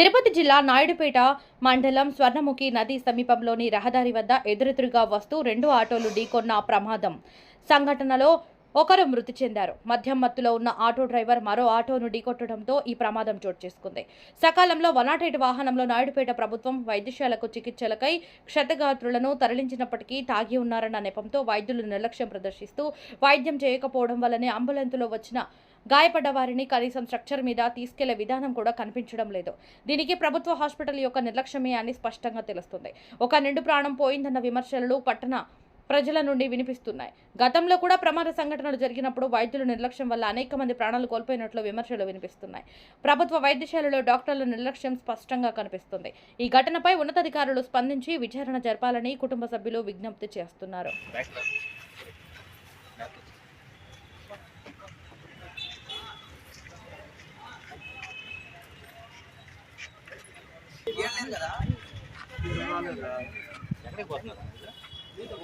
తిరుపతి జిల్లా నాయుడుపేట మండలం స్వర్ణముఖి నది సమీపంలోని రహదారి వద్ద ఎదురెదురుగా వస్తూ రెండు ఆటోలు ఢీకొన్న ప్రమాదం. సంఘటనలో ఒకరు మృతి చెందారు. మద్యం మత్తులో ఉన్న ఆటో డ్రైవర్ మరో ఆటోను ఢీకొట్టడంతో ఈ ప్రమాదం చోటు చేసుకుంది. సకాలంలో వనాటేటి వాహనంలో నాయుడుపేట ప్రభుత్వం వైద్యశాలకు చికిత్సలకై క్షతగాత్రులను తరలించినప్పటికీ తాగి ఉన్నారన్న నెపంతో వైద్యులు నిర్లక్ష్యం ప్రదర్శిస్తూ వైద్యం చేయకపోవడం వల్లనే అంబులెన్స్లో వచ్చిన గాయపడ్డ వారిని కనీసం స్ట్రక్చర్ మీద తీసుకెళ్ళే విధానం కూడా కనిపించడం లేదు. దీనికి ప్రభుత్వ హాస్పిటల్ యొక్క నిర్లక్ష్యమే అని స్పష్టంగా తెలుస్తుంది. ఒక నిండు ప్రాణం పోయిందన్న విమర్శలు పట్టణ ప్రజల నుండి వినిపిస్తున్నాయి. గతంలో కూడా ప్రమాద సంఘటనలు జరిగినప్పుడు వైద్యుల నిర్లక్ష్యం వల్ల అనేక మంది ప్రాణాలు కోల్పోయినట్లు విమర్శలు వినిపిస్తున్నాయి. ప్రభుత్వ వైద్యశాలలో డాక్టర్ల నిర్లక్ష్యం స్పష్టంగా కనిపిస్తుంది. ఈ ఘటనపై ఉన్నతాధికారులు స్పందించి విచారణ జరపాలని కుటుంబ సభ్యులు విజ్ఞప్తి చేస్తున్నారు.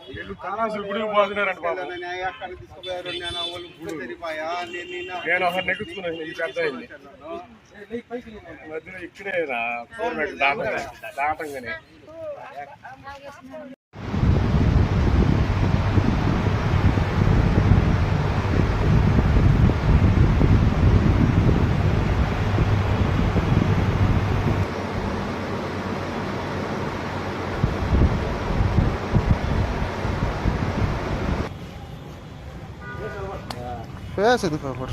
వీళ్ళు కాళాసులు గుడికి పోతున్నారంట బాబు. నేను వాళ్ళు నెగ్గుతున్నాను నేను ఈ పెద్ద మధ్యలో ఇక్కడే రా గవర్నమెంట్ దాటంగానే. பேசுறது பாப்பா